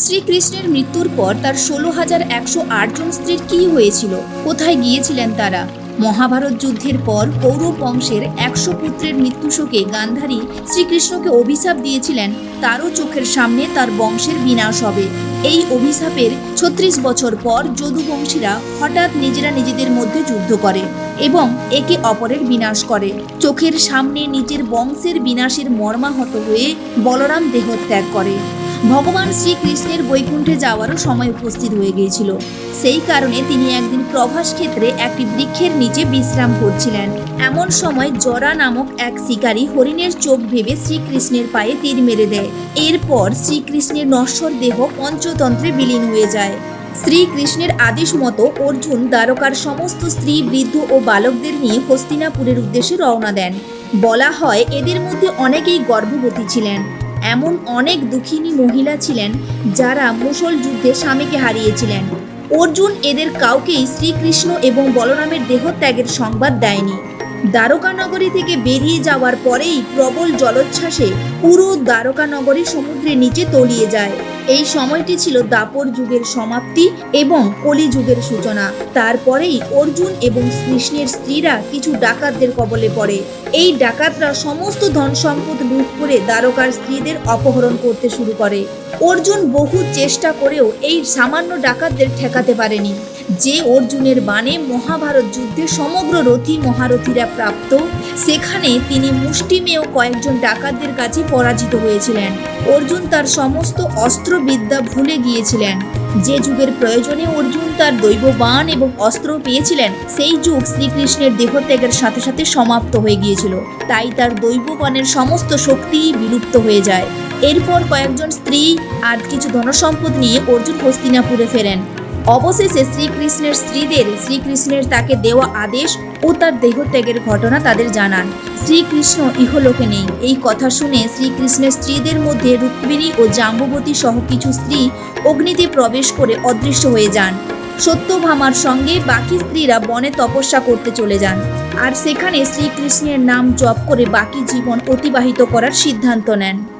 শ্রীকৃষ্ণের মৃত্যুর পর তার ষোলো হাজার একশো জন স্ত্রীর কী হয়েছিল? কোথায় গিয়েছিলেন তারা? মহাভারত যুদ্ধের পর কৌরব বংশের একশো পুত্রের মৃত্যু শোকে গান্ধারী শ্রীকৃষ্ণকে অভিশাপ দিয়েছিলেন। তারও চোখের সামনে তার বংশের বিনাশ হবে। এই অভিশাপের ছত্রিশ বছর পর যদুবংশীরা হঠাৎ নিজেরা নিজেদের মধ্যে যুদ্ধ করে এবং একে অপরের বিনাশ করে। চোখের সামনে নিজের বংশের বিনাশের মর্মাহত হয়ে বলরাম দেহত্যাগ করে। ভগবান শ্রীকৃষ্ণের বৈকুণ্ঠে যাওয়ারও সময় উপস্থিত হয়ে গিয়েছিল। সেই কারণে তিনি একদিন প্রভাস ক্ষেত্রে একটি বৃক্ষের নিচে বিশ্রাম করছিলেন। এমন সময় জরা নামক এক শিকারী হরিণের চোখ ভেবে শ্রীকৃষ্ণের পায়ে তীর মেরে দেয়। এরপর শ্রীকৃষ্ণের নশ্বর দেহ পঞ্চতন্ত্রে বিলীন হয়ে যায়। শ্রীকৃষ্ণের আদেশ মতো অর্জুন দ্বারকার সমস্ত স্ত্রী, বৃদ্ধ ও বালকদের নিয়ে হস্তিনাপুরের উদ্দেশ্যে রওনা দেন। বলা হয়, এদের মধ্যে অনেকেই গর্ভবতী ছিলেন। এমন অনেক দুঃখিনী মহিলা ছিলেন যারা মুসল যুদ্ধে স্বামীকে হারিয়েছিলেন। অর্জুন এদের কাউকেই শ্রীকৃষ্ণ এবং বলরামের দেহত্যাগের সংবাদ দেয়নি। দ্বারকানগরী থেকে বেরিয়ে যাওয়ার পরেই প্রবল জলোচ্ছ্বাসে পুরো দ্বারকানগরী সমুদ্রের নিচে তলিয়ে যায়। এই সময়টি ছিল দাপর যুগের সমাপ্তি এবং কলি যুগের সূচনা। তারপরেই অর্জুন এবং কৃষ্ণের স্ত্রীরা কিছু ডাকাতদের কবলে পড়ে। এই ডাকাতরা সমস্ত ধন সম্পদ লুট করে দ্বারকার স্ত্রীদের অপহরণ করতে শুরু করে। অর্জুন বহু চেষ্টা করেও এই সামান্য ডাকাতদের ঠেকাতে পারেনি। যে অর্জুনের বাণে মহাভারত যুদ্ধে সমগ্র রথী মহারথীরা প্রাপ্ত, সেখানে তিনি মুষ্টিমেয় কয়েকজন ডাকাতদের কাছে পরাজিত হয়েছিলেন। অর্জুন তার সমস্ত অস্ত্রবিদ্যা ভুলে গিয়েছিলেন। যে যুগের প্রয়োজনে অর্জুন তার দৈব বান এবং অস্ত্র পেয়েছিলেন, সেই যুগ শ্রীকৃষ্ণের দেহত্যাগের সাথে সাথে সমাপ্ত হয়ে গিয়েছিল। তাই তার দৈব বানের সমস্ত শক্তি বিলুপ্ত হয়ে যায়। এরপর কয়েকজন স্ত্রী আর কিছু ধনসম্পদ নিয়ে অর্জুন হস্তিনাপুরে ফেরেন। অবশেষে শ্রীকৃষ্ণের স্ত্রীদের, শ্রীকৃষ্ণের তাকে দেওয়া আদেশ ও তার দেহত্যাগের ঘটনা তাদের জানান। শ্রীকৃষ্ণ ইহলোকে নেই। এই কথা শুনে শ্রীকৃষ্ণের স্ত্রীদের মধ্যে রুক্মিণী ও জাম্ববতী সহ কিছু স্ত্রী অগ্নিতে প্রবেশ করে অদৃশ্য হয়ে যান। সত্যভামার সঙ্গে বাকি স্ত্রীরা বনে তপস্যা করতে চলে যান। আর সেখানে শ্রীকৃষ্ণের নাম জপ করে বাকি জীবন অতিবাহিত করার সিদ্ধান্ত নেন।